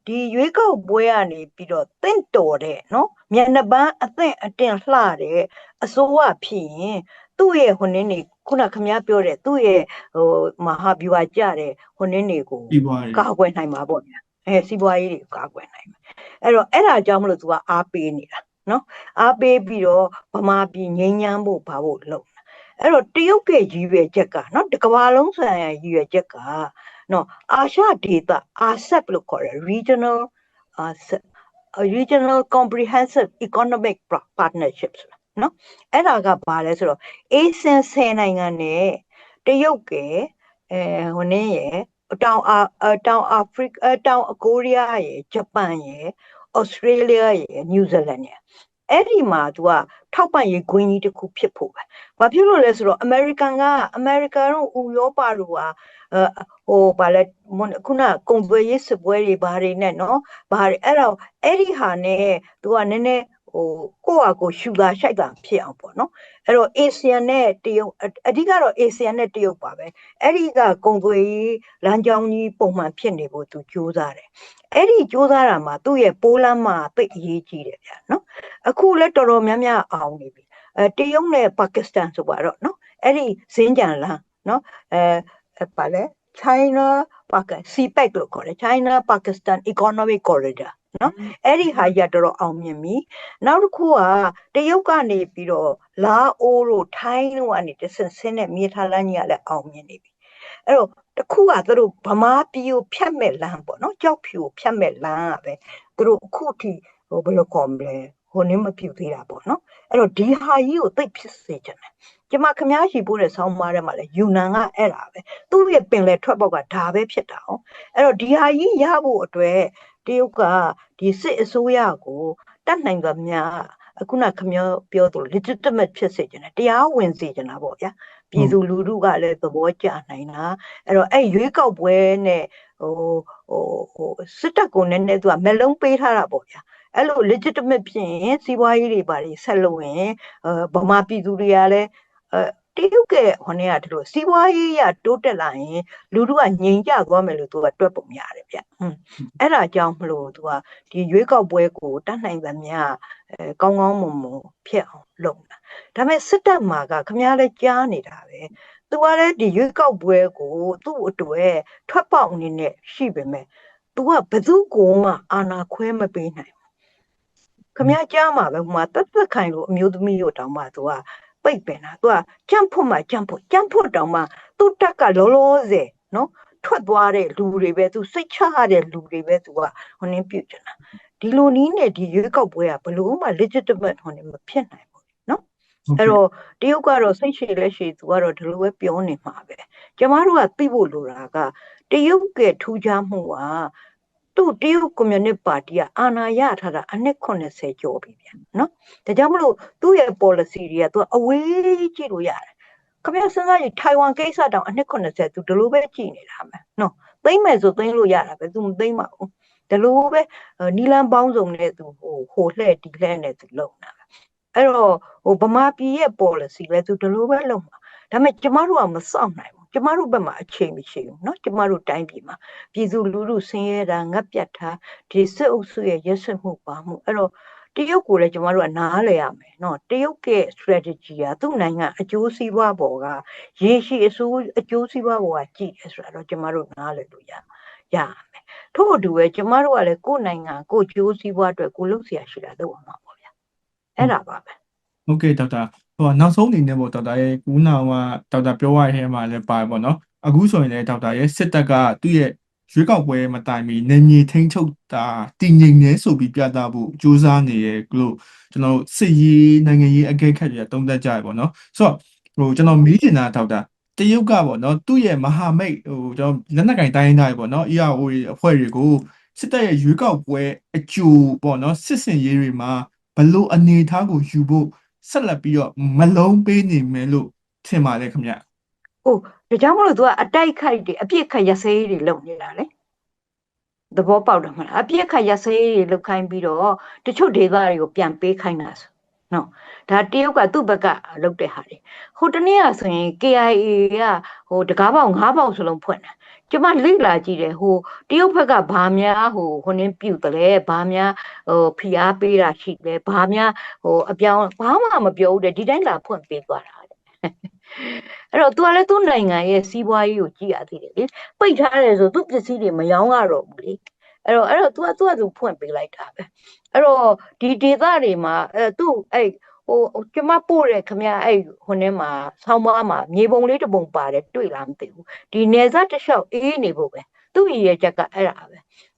ဒီရွေးကောက်ပွဲကနေပြီးတော့တင့်တော်တဲ့နော်မျက်နှာပန်းအသင့်အတင်လှတဲ့အစိုးရဖြစ်ရင်သူ့ရဲ့ဟိုနင်းနေခုနခမပြောတဲ့သူ့ရဲ့ဟိုမဟာဗျူဟာကြတဲ့ဟိုနင်းတွေကိုပြီးသွားတယ်ကာကွယ်နိုင်မှာပေါ့ဗျာအဲစီးပွားရေးတွေကိုကာကွယ်နိုင်မှာအဲ့တော့အဲ့ဒါကြောင့်မလို့သူကအားပေးနေတာနော်အားပေးပြီးတော့ဗမာပြည်ငြိမ်းချမ်းဖို့ဘာဖို့လုပ်နေတာအဲ့တော့တရုတ်ရဲ့ရည်ရွယ်ချက်ကနော်တကဘာလုံးဆိုင်ရာရည်ရွယ်ချက်က နော်အာရှဒေသ RCEP လို့ခေါ်တယ် regional uh, se- uh, regional comprehensive economic Pro- partnerships နော်အဲ့ဒါကဘာလဲဆိုတော့ ASEAN 10နိုင်ငံနဲ့တရုတ်ကအဲဟိုနည်းရယ်တောင်အာအတောင်အာဖရိကတောင်ကိုရီးယားရယ်ဂျပန်ရယ်ဩစတြေးလျရယ်နယူးဇီလန်ရယ်အဲ့ဒီမှာ तू ကထောက်ပံ့ရေးဂွင်းကြီးတစ်ခုဖြစ်ဖို့ပဲ။ဘာဖြစ်လို့လဲဆိုတော့ American ကအမေရိကန်တို့ဥရောပတို့ကအဲ ဟိုဗာလဲမွန်ခုနကုံသွေးရေးစစ်ပွဲတွေဘာတွေနဲ့နော်ဘာတွေအဲ့တော့အဲ့ဒီဟာနဲ့ तू ကနည်းနည်းဟိုကိုယ့်ဟာကိုယ်ရှူတာရှိုက်တာဖြစ်အောင်ပေါ့နော်အဲ့တော့ ASEAN နဲ့တရုတ်အအဓိကတော့ ASEAN နဲ့တရုတ်ပါပဲအဲ့ဒီကကုံသွေးရေးလမ်းကြောင်းကြီးပုံမှန်ဖြစ်နေဖို့ तू ကြိုးစားတယ်အဲ့ဒီကြိုးစားတာမှာသူ့ရဲ့ပိုးလမ်းမှာသိပ်အရေးကြီးတယ်ဗျာနော်အခုလည်းတော်တော်များများအောင်နေပြီအဲတရုတ်နဲ့ပါကစ္စတန်ဆိုပါတော့နော်အဲ့ဒီဇင်းကြံလမ်းနော်အဲအဲ ပါလေ China Pakistan CPEC လို့ခေါ်တယ် China Pakistan Economic Corridor နော်အဲ့ဒီဟာကြီးကတော်တော်အောင်မြင်ပြီနောက်တစ်ခုကတရုတ်ကနေပြီးတော့လာအိုတို့ထိုင်းတို့ကနေတဆင့်ဆင်းတဲ့မြေထားလမ်းကြီးကလည်းအောင်မြင်နေပြီအဲ့တော့တစ်ခုကသူတို့ဗမာပြည်ကိုဖြတ်မဲ့လမ်းပေါ့နော်ကြောက်ဖြူကိုဖြတ်မဲ့လမ်းကပဲသူတို့အခုထိဟိုဘယ်လိုခေါ်မလဲဟိုနည်းမပြုတ်သေးတာပေါ့နော်အဲ့တော့ဒီဟာကြီးကိုသိပ်ဖြစ်စေချင်တယ် ကျမခမားရှိပို့တဲ့ဆောင်းပါးထဲမှာလည်းယူနန်ကအဲ့ဒါပဲသူ့ရဲ့ပင်လယ်ထွက်ပေါက်ကဒါပဲဖြစ်တာ哦အဲ့တော့ဒီဟာကြီးရဖို့အတွက်တရုတ်ကဒီစစ်အစိုးရကိုတတ်နိုင်သမျှအခုနခမောပြောသလို legitimate ဖြစ်စေချင်တယ်တရားဝင်စေချင်တာပေါ့ဗျာပြည်သူလူထုကလည်းသဘောကျနိုင်တာအဲ့တော့အဲ့ရွေးကောက်ပွဲနဲ့ဟိုဟိုဟိုစစ်တပ်ကိုနည်းနည်းသူကမလုံးပေးထားတာပေါ့ဗျာအဲ့လို legitimate ဖြစ်ရင်စီးပွားရေးတွေပါတွေဆက်လုပ်ရင်အဲဗမာပြည်သူတွေကလည်းအဲ တရုတ်ကဟိုနေ့ကဒီလိုစီးပွားရေးရတိုးတက်လာရင်လူထုကငြိမ်ကြသွားမယ်လို့သူကတွက်ပုံရတယ်ဗျ။อืมအဲ့ဒါကြောင့်မလို့သူကဒီရွေးကောက်ပွဲကိုတတ်နိုင်သမျှအဲကောင်းကောင်းမွန်မွန်ဖြစ်အောင်လုပ်တာ။ဒါပေမဲ့စစ်တပ်မှာကခမားလဲကြားနေတာပဲ။သူကလည်းဒီရွေးကောက်ပွဲကိုသူ့အတွက်ထွက်ပေါက်အနေနဲ့ရှိပေမဲ့သူကဘယ်သူကိုမှအာဏာခွဲမပေးနိုင်ဘူး။ခမားကြားမှာပဲဟိုမှာတက်တက်ခိုင်လို့အမျိုးသမီးတို့တောင်မှသူက ပိတ်ပင်တာသူကကြန့်ဖို့မှကြန့်ဖို့ကြန့်ဖို့တောင်မှသူ့တက်ကလောလောဆယ်နော်ထွက်သွားတဲ့လူတွေပဲသူစိတ်ချရတဲ့လူတွေပဲသူကဟိုနင်းပြုတ်ချင်တာဒီလိုနည်းနဲ့ဒီရွေးကောက်ပွဲကဘလို့မှ legitimate ဟိုနင်းမဖြစ်နိုင်ဘူးနော်အဲ့တော့တရုတ်ကတော့စိတ်ရှည်လက်ရှည်သူကတော့ဒီလိုပဲပြောနေမှာပဲကျမတို့ကသိဖို့လိုတာကတရုတ်ကထူးခြားမှုက သူ့တရုတ်ကွန်မြူနစ်ပါတီကအာဏာရထားတာအနှစ်80ကျော်ပြီဗျာနော်ဒါကြောင့်မလို့သူ့ရဲ့ policy တွေကသူကအဝေးကြည့်လို့ရတယ်ခင်ဗျာစဉ်းစားကြည့်ထိုင်ဝမ်ကိစ္စတောင်အနှစ်80သူဒီလိုပဲကြည့်နေတာမယ်နော်သိမ့်မယ်ဆိုသိမ့်လို့ရတာပဲသူမသိမ့်ပါဘူးဒီလိုပဲနီလန်ပေါင်းစုံနဲ့သူဟိုဟိုလှဲ့ဒီလှဲ့နဲ့သူလုံတာပဲအဲ့တော့ဟိုဗမာပြည်ရဲ့ policy လဲသူဒီလိုပဲလုံမှာဒါပေမဲ့ကျမတို့ကမစောင့်နိုင်ဘူး ကျမတို့ဘက်မှာအချိန်မရှိဘူးเนาะကျမတို့တိုင်းပြည်မှာပြည်သူလူထုဆင်းရဲတာငတ်ပြတ်တာဒီစစ်အုပ်စုရဲ့ရက်စက်မှုပါမှုအဲ့တော့တရုတ်ကိုလည်းကျမတို့ကနားလည်ရမယ်เนาะတရုတ်ရဲ့ strategy ကသူ့နိုင်ငံအကျိုးစီးပွားပေါ်ကရေရှည်အစိုးအကျိုးစီးပွားပေါ်ကကြည့်တယ်ဆိုတာတော့ကျမတို့နားလည်လို့ရရမယ်ထို့အတူပဲကျမတို့ကလည်းကိုယ်နိုင်ငံကိုယ်ကျိုးစီးပွားအတွက်ကိုလုပ်เสียရှိတာလုပ်အောင်ပါပေါ့ဗျာအဲ့ဒါပါပဲ ဟုတ်ကဲ့ဒေါက်တာဟိုနောက်ဆုံးအနေနဲ့ပေါ့ဒေါက်တာရဲ့ကူနာကဒေါက်တာပြောရတဲ့ထဲမှာလည်းပါတယ်ပေါ့နော်အခုဆိုရင်လည်းဒေါက်တာရဲ့စစ်တပ်ကသူ့ရဲ့ရွေးကောက်ပွဲမတိုင်မီနေမြေထိန်းချုပ်တာတည်ငြိမ်နေဆိုပြီးပြသဖို့ကြိုးစားနေရဲ့လို့ကျွန်တော်စစ်ရေးနိုင်ငံရေးအကဲခတ်တွေတုံးသက်ကြရပေါ့နော်ဆိုတော့ဟိုကျွန်တော်မေးချင်တာဒေါက်တာတရုတ်ကပေါ့နော်သူ့ရဲ့မဟာမိတ်ဟိုကျွန်တော်လက်နက်ကင်တိုင်းတိုင်းပေါ့နော် ERO အဖွဲ့တွေကိုစစ်တပ်ရဲ့ရွေးကောက်ပွဲအကျိုးပေါ့နော်စစ်စင်ရေးတွေမှာဘလို့အနေအထားကိုယူဖို့ ဆက်လက်ပြီးတော့မလုံးပေးနေမယ်လို့ထင်ပါတယ်ခင်ဗျ။ဟုတ်ဒါကြောင့်မလို့ तू ကအတိုက်ခိုက်တွေအပြစ်ခတ်ရစဲတွေလုပ်နေတာလေ။သဘောပေါက်တယ်မလားအပြစ်ခတ်ရစဲတွေလုပ်ခိုင်းပြီးတော့တချို့ဒေသတွေကိုပြန်ပေးခိုင်းတာဆို။နော်ဒါတရုတ်ကသူ့ဘက်ကလုပ်တဲ့ဟာတွေ။ဟိုတနေ့ကဆိုရင် KIA ကဟိုတကားပေါက်၅ပေါက်စလုံးဖွင့်တာ။ ကျမလေ့လာကြည့်တယ်ဟိုတရုတ်ဘက်ကဘာများဟိုဟိုနင်းပြုတ်တယ်လဲဘာများဟိုဖိအားပေးတာရှိတယ်ဘာများဟိုအပြောင်းဘာမှမပြောဘူးတဲ့ဒီတိုင်းလာဖွင့်ပေးသွားတာတဲ့အဲ့တော့ तू ကလည်းသူ့နိုင်ငံရဲ့စီးပွားရေးကိုကြည့်ရသေးတယ်လေပိတ်ထားတယ်ဆိုသူ့ပစ္စည်းတွေမရောင်းရတော့ဘူးလေအဲ့တော့အဲ့တော့ तू က तू က तू ဖွင့်ပေးလိုက်တာပဲအဲ့တော့ဒီဒေသတွေမှာအဲသူ့အဲ့ ဟိုကျမပို့တယ်ခမရအဲ့ဟိုထဲမှာဆောင်းပါးမှာမြေပုံလေးတစ်ပုံပါတယ်တွေ့လားမသိဘူးဒီနေစားတစ်လျှောက်အေးနေဖို့ပဲသူ့ရည်ရချက်ကအဲ့ဒါပဲ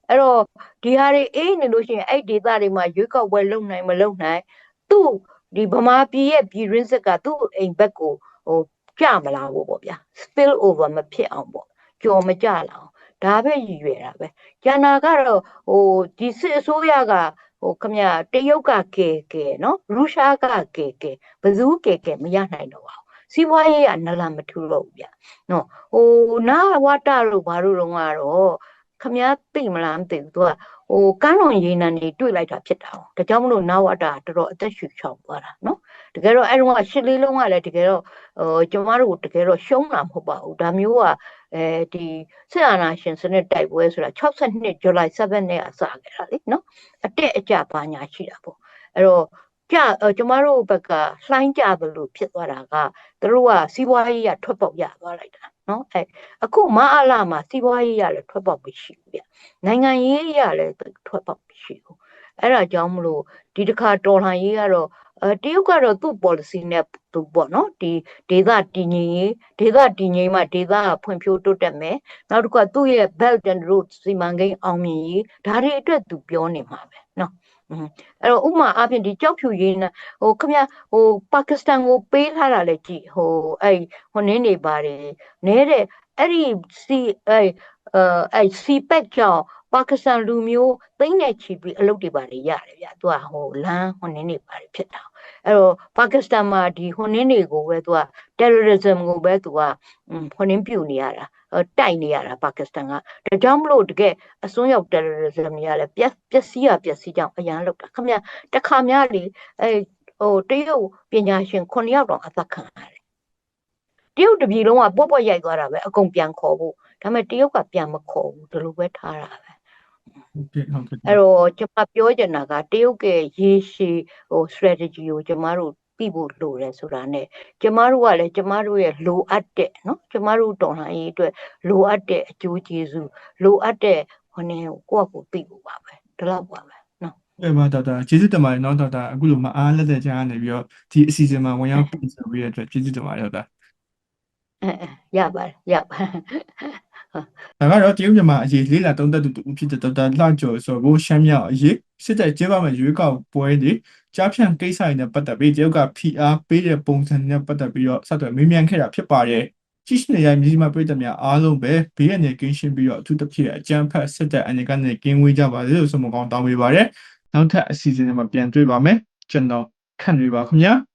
အဲ့တော့ဒီဟာတွေအေးနေလို့ရှိရင်အဲ့ဒေသတွေမှာရွေးကောက်ပွဲလုပ်နိုင်မလုပ်နိုင်သူ့ဒီဗမာပြည်ရဲ့ပြည်ရင်းစစ်ကသူ့အိမ်ဘက်ကိုဟိုကြမလာဘူးပေါ့ဗျာ spill over မဖြစ်အောင်ပေါ့ကြော်မကြလာအောင်ဒါပဲရည်ရွယ်တာပဲကျန်တာကတော့ဟိုဒီစစ်အစိုးရက ဟိုခမရတရုတ်ကကဲကဲနော်ရုရှားကကဲကဲဘယ်သူကဲကဲမရနိုင်တော့ပါဘူးစီးပွားရေးကနလန်မထူတော့ဘူးဗျနော်ဟိုနာဝတ္တတို့ဘာတို့တော့ကတော့ခမရသိမလားမသိဘူးသူကဟိုကန်းလွန်ရေနံတွေတွေ့လိုက်တာဖြစ်တာ哦ဒါကြောင့်မလို့နာဝတ္တကတော်တော်အသက်ရှူချောင်သွားတာနော်တကယ်တော့အဲ့တော့ရှစ်လေးလုံးကလည်းတကယ်တော့ဟိုကျမတို့တကယ်တော့ရှုံးတာမဟုတ်ပါဘူးဒါမျိုးက အဲဒီစစ်အာဏာရှင်စနစ်တိုက်ပွဲဆိုတာ62 July 7နဲ့အစခဲ့တာလေနော်အတက်အကျပါညာရှိတာပေါ့အဲ့တော့ကြကျမတို့ဘက်ကလှိုင်းကြသလိုဖြစ်သွားတာကသူတို့ကစီးပွားရေးရထွက်ပေါက်ရသွားလိုက်တာနော်အဲအခုမအားလာမှာစီးပွားရေးရလည်းထွက်ပေါက်မရှိဘူးဗျနိုင်ငံရေးရလည်းထွက်ပေါက်မရှိဘူး အဲ့ဒါကြောင့်မလို့ဒီတစ်ခါတော်လှန်ရေးကတော့အဲတရုတ်ကတော့သူ့ policy နဲ့သူပေါ့နော်ဒီဒေသတည်ငြိမ်ရေးဒေသတည်ငြိမ်မှဒေသကဖွံ့ဖြိုးတိုးတက်မယ်နောက်တစ်ခုကသူ့ရဲ့ belt and road စီမံကိန်းအောင်မြင်ရေးဒါတွေအတွက်သူပြောနေမှာပဲနော်အဲ့တော့ဥမာအပြင်ဒီကြောက်ဖြူရေးနဲ့ဟိုခမဟိုပါကစ္စတန်ကိုပေးထားတာလေကြည်ဟိုအဲ့ဟိုနင်းနေပါတယ်နဲတဲ့အဲ့ဒီစီအဲ့အဲ့စီပက်ကြောင့် ပါကစ္စတန်လူမျိုးသိမ့်နေချီပြီးအလုပ်တွေပါတယ်ရတယ်ဗျသူကဟိုလမ်းဟိုနင်းနေပါတယ်ဖြစ်တာအဲ့တော့ပါကစ္စတန်မှာဒီဟိုနင်းတွေကိုပဲသူက terrorism ကိုပဲသူကဟိုနင်းပြုတ်နေရတာတိုက်နေရတာပါကစ္စတန်ကဒါကြောင့်မလို့တကယ်အစွန်းရောက် terrorism တွေကလည်းပြက်ပျက်စီးရပျက်စီးကြောင်အရန်လောက်တာခမရတခါများလေအဲဟိုတရုတ်ပညာရှင်9ယောက်တော့အသက်ခံရတယ်တရုတ်တပြည်လုံးကပွက်ပွက်ရိုက်သွားတာပဲအကုန်ပြန်ခေါ်ဖို့ဒါပေမဲ့တရုတ်ကပြန်မခေါ်ဘူးဒီလိုပဲထားတာပဲ ဟုတ်ကဲ့ဟုတ်ကဲ့ အဲ့တော့ကျွန်မပြောချင်တာကတရုတ်ရဲ့ရေရှည်ဟို strategy ကိုကျွန်မတို့ပြီးဖို့လိုတယ်ဆိုတာ ਨੇ ကျမတို့ကလည်းကျမတို့ရဲ့လိုအပ်တဲ့เนาะကျမတို့တော်လှန်ရေးအတွက်လိုအပ်တဲ့အကျိုးကျေးဇူးလိုအပ်တဲ့ဟိုနေကိုယ့်အကိုသိဖို့ပါပဲဒီလောက်ပါပဲเนาะ အဲ့ပါဒေါက်တာကျေးဇူးတင်ပါတယ်နော်ဒေါက်တာအခုလိုမအားလက်တဲ့ကြားကနေပြီးတော့ဒီအစီအစဉ်မှာဝင်ရောက်ပြင်ဆင်ပေးရတဲ့အတွက်ကျေးဇူးတင်ပါတယ်ဒေါက်တာ အဲအဲရပါတယ်ရပါတယ် ဒါကတော့တရုတ်မြန်မာအရေးလေးလာသုံးသက်သူတူဖြစ်တဲ့ဒေါက်တာလှကျော်ဆိုကိုရှမ်းမြောက်အရေးစစ်တပ်ကျင်းပမဲ့ရွေးကောက်ပွဲတွေကြားဖြန့်ကိစ္စတွေနဲ့ပတ်သက်ပြီးတရုတ်က PR ပေးတဲ့ပုံစံနဲ့ပတ်သက်ပြီးတော့ဆက်သွယ်မေးမြန်းခဲ့တာဖြစ်ပါတယ်ကြည့်ရှင်ရမြည်မပြည်သက်များအားလုံးပဲဘေးရန်ကင်းရှင်းပြီးတော့အထူးသဖြင့်အကြမ်းဖက်စစ်တပ်အနေကနေကင်းဝေးကြပါစေလို့ဆုမကောင်းတောင်းပေးပါတယ်နောက်ထပ်အစီအစဉ်တွေမှာပြန်တွေ့ပါမယ်ကျွန်တော်ခန့်တွေပါခင်ဗျာ။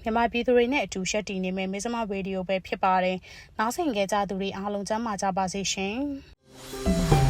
မြန်မာပြည်သူတွေနဲ့အတူရှက်တည်နေမယ်မိစမရေဒီယိုပဲဖြစ်ပါတယ်။နားဆင်ကြကြသူတွေအားလုံးကျမ်းမာကြပါစေရှင်။